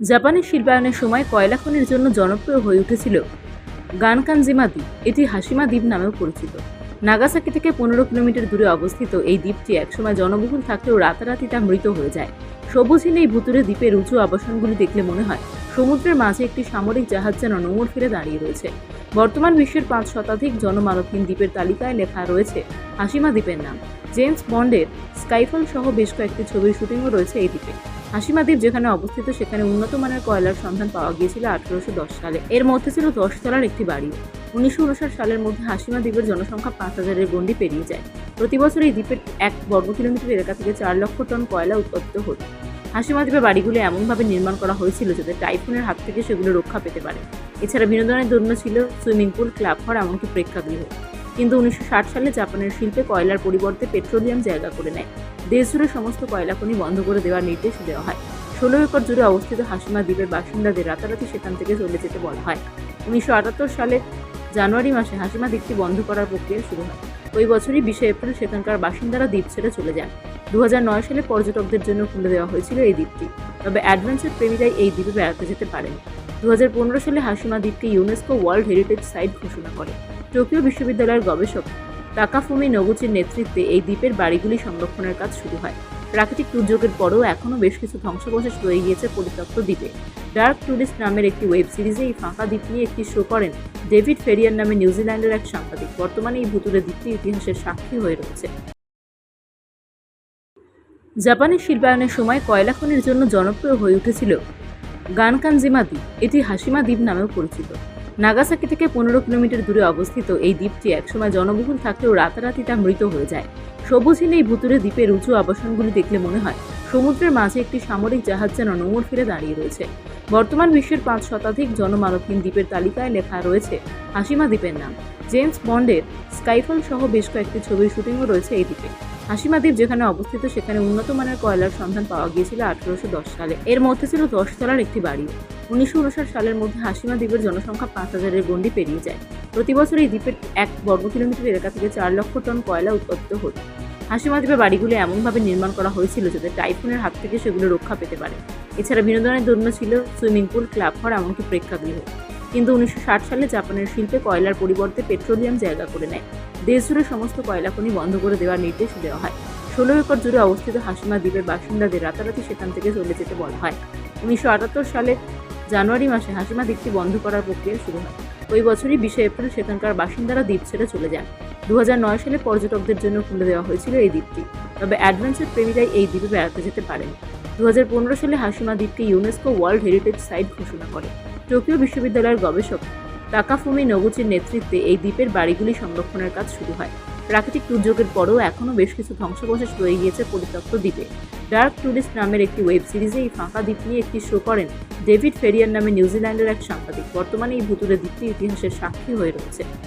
জাপানের শিল্পায়নের সময় কয়লা খনির জন্য জনপ্রিয় হয়ে উঠেছিল গানকানজিমা দ্বীপ এটি হাসিমা দ্বীপ নামেও পরিচিত। নাগাসাকি থেকে পনেরো কিলোমিটার দূরে অবস্থিত এই দ্বীপটি একসময় জনবহুল থাকলেও রাতারাতি তা মৃত হয়ে যায়। সবুজহীন এই ভুতুরে দ্বীপের উঁচু আবাসনগুলি দেখলে মনে হয় সমুদ্রের মাঝে একটি সামরিক জাহাজ যেন নোঙর ফিরে দাঁড়িয়ে রয়েছে। বর্তমান বিশ্বের পাঁচ শতাধিক জনমানবহীন দ্বীপের তালিকায় লেখা রয়েছে হাসিমা দ্বীপের নাম। জেমস বন্ডের স্কাইফল সহ বেশ কয়েকটি ছবির শুটিংও রয়েছে এই দ্বীপে। হাসিমা দ্বীপ যেখানে অবস্থিত, সেখানে উন্নত মানের কয়লার সন্ধান পাওয়া গিয়েছিল আঠারোশো দশ সালে। এর মধ্যে ছিল দশ তলার একটি বাড়ি। উনিশশো উনষাট সালের মধ্যে হাসিমা দ্বীপের জনসংখ্যা পাঁচ হাজারের গণ্ডি পেরিয়ে যায়। প্রতি বছর এই দ্বীপের এক বর্গ কিলোমিটার এলাকা থেকে চার লক্ষ টন কয়লা উৎপত্ত হতো। হাসিমা দ্বীপের বাড়িগুলো এমনভাবে নির্মাণ করা হয়েছিল যাতে টাইফুনের হাত থেকে সেগুলো রক্ষা পেতে পারে। এছাড়া বিনোদনের জন্য ছিল, সুইমিং পুল, ক্লাব ঘর, এমনকি প্রেক্ষাগৃহ। কিন্তু উনিশশো ষাট সালে জাপানের শিল্পে কয়লার পরিবর্তে পেট্রোলিয়াম জায়গা করে নেয়। দেশ জুড়ে সমস্ত কয়লা খনি বন্ধ করে দেওয়ার নির্দেশ দেওয়া হয়। ষোলো একর জুড়ে অবস্থিত হাসিমা দ্বীপের বাসিন্দাদের রাতারাতি সেখান থেকে চলে যেতে বলা হয়। উনিশশো আটাত্তর সালে জানুয়ারি মাসে হাসিমা দ্বীপটি বন্ধ করার প্রক্রিয়া শুরু হয়। ওই বছরই বিশে এপ্রিল সেখানকার বাসিন্দারা দ্বীপ ছেড়ে চলে যান। দু হাজার নয় সালে পর্যটকদের জন্য খুলে দেওয়া হয়েছিল এই দ্বীপটি। তবে অ্যাডভেঞ্চার প্রেমীরাই এই দ্বীপে বেড়াতে যেতে পারেন দু হাজার পনেরো সালে হাসিমা দ্বীপকে ইউনেস্কো ওয়ার্ল্ড হেরিটেজ সাইট ঘোষণা করে। টোকিও বিশ্ববিদ্যালয়ের গবেষক টাকাফুমি নগুচির নেতৃত্বে এই দ্বীপের বাড়িগুলি সংরক্ষণের কাজ শুরু হয়। প্রাকৃতিক দুর্যোগের পরেও এখনও বেশ কিছু ধ্বংসাবশেষ রয়ে গিয়েছে পরিত্যক্ত দ্বীপে। ডার্ক টুরিস্ট নামের একটি ওয়েব সিরিজে এই ফাঁকা দ্বীপ নিয়ে একটি শো করেন ডেভিড ফেরিয়ার নামে নিউজিল্যান্ডের এক সাংবাদিক। বর্তমানে এই ভুতুরে দ্বীপটি ইতিহাসের সাক্ষী হয়ে রয়েছে। জাপানের শিল্পায়নের সময় কয়লা খনির জন্য জনপ্রিয় হয়ে উঠেছিল গানকানজিমা দ্বীপ। এটি হাসিমা দ্বীপ নামেও পরিচিত। নাগাসাকি থেকে পনেরো কিলোমিটার দূরে অবস্থিত এই দ্বীপটি একসময় জনবহুল থাকলেও রাতারাতি তা মৃত হয়ে যায়। সবুজহীন এই ভুতুরে দ্বীপের উঁচু আবাসনগুলি দেখলে মনে হয় সমুদ্রের মাঝে একটি সামরিক জাহাজ যেন নোঙর ফিরে দাঁড়িয়ে রয়েছে। বর্তমান বিশ্বের পাঁচ শতাধিক জনমানবহীন দ্বীপের তালিকায় লেখা রয়েছে হাসিমা দ্বীপের নাম। জেমস বন্ডের স্কাইফল সহ বেশ কয়েকটি ছবির শুটিংও রয়েছে এই দ্বীপে। হাসিমা দ্বীপ যেখানে অবস্থিত, সেখানে উন্নত মানের কয়লার সন্ধান পাওয়া গিয়েছিল আঠারোশো দশ সালে। এর মধ্যে ছিল দশ তলার একটি বাড়ি। উনিশশো উনষাট সালের মধ্যে হাসিমা দ্বীপের জনসংখ্যা পাঁচ হাজারের গণ্ডি পেরিয়ে যায়। প্রতি বছর এই দ্বীপের এক বর্গ কিলোমিটার এলাকা থেকে চার লক্ষ টন কয়লা উৎপাদিত হতো। হাসিমা দ্বীপের বাড়িগুলো এমনভাবে নির্মাণ করা হয়েছিল যাতে টাইফুনের হাত থেকে সেগুলো রক্ষা পেতে পারে। এছাড়া বিনোদনের জন্য ছিল সুইমিং পুল, ক্লাব ঘর, এমনকি প্রেক্ষাগৃহ। কিন্তু উনিশশো ষাট সালে জাপানের শিল্পে কয়লার পরিবর্তে পেট্রোলিয়াম জায়গা করে নেয়। দেশ জুড়ে সমস্ত কয়লা খনি বন্ধ করে দেওয়ার নির্দেশ দেওয়া হয়। ষোলো একর জুড়ে অবস্থিত হাসিমা দ্বীপের বাসিন্দাদের রাতারাতি সেখান থেকে চলে যেতে বলা হয়। উনিশশো আটাত্তর সালে জানুয়ারি মাসে হাসিমা দ্বীপটি বন্ধ করার প্রক্রিয়া শুরু হয়। ওই বছরই বিশে এপ্রিল সেখানকার বাসিন্দারা দ্বীপ ছেড়ে চলে যান। দু হাজার নয় সালে পর্যটকদের জন্য খুলে দেওয়া হয়েছিল এই দ্বীপটি। তবে অ্যাডভেঞ্চার প্রেমীরাই এই দ্বীপে বেড়াতে যেতে পারেন। দু হাজার পনেরো সালে হাসিমা দ্বীপকে ইউনেস্কো ওয়ার্ল্ড হেরিটেজ সাইট ঘোষণা করে। টোকিও বিশ্ববিদ্যালয়ের গবেষক টাকাফুমি নগুচির নেতৃত্বে এই দ্বীপের বাড়িগুলি সংরক্ষণের কাজ শুরু হয়। প্রাকৃতিক দুর্যোগের পরেও এখনও বেশ কিছু ধ্বংসাবশেষ রয়ে গিয়েছে পরিত্যক্ত দ্বীপে। ডার্ক টুরিস্ট নামের একটি ওয়েব সিরিজে এই ফাঁকা দ্বীপ নিয়ে একটি শো করেন ডেভিড ফেরিয়ার নামে নিউজিল্যান্ডের এক সাংবাদিক। বর্তমানে এই ভুতুরে দ্বীপটি ইতিহাসের সাক্ষী হয়ে রয়েছে।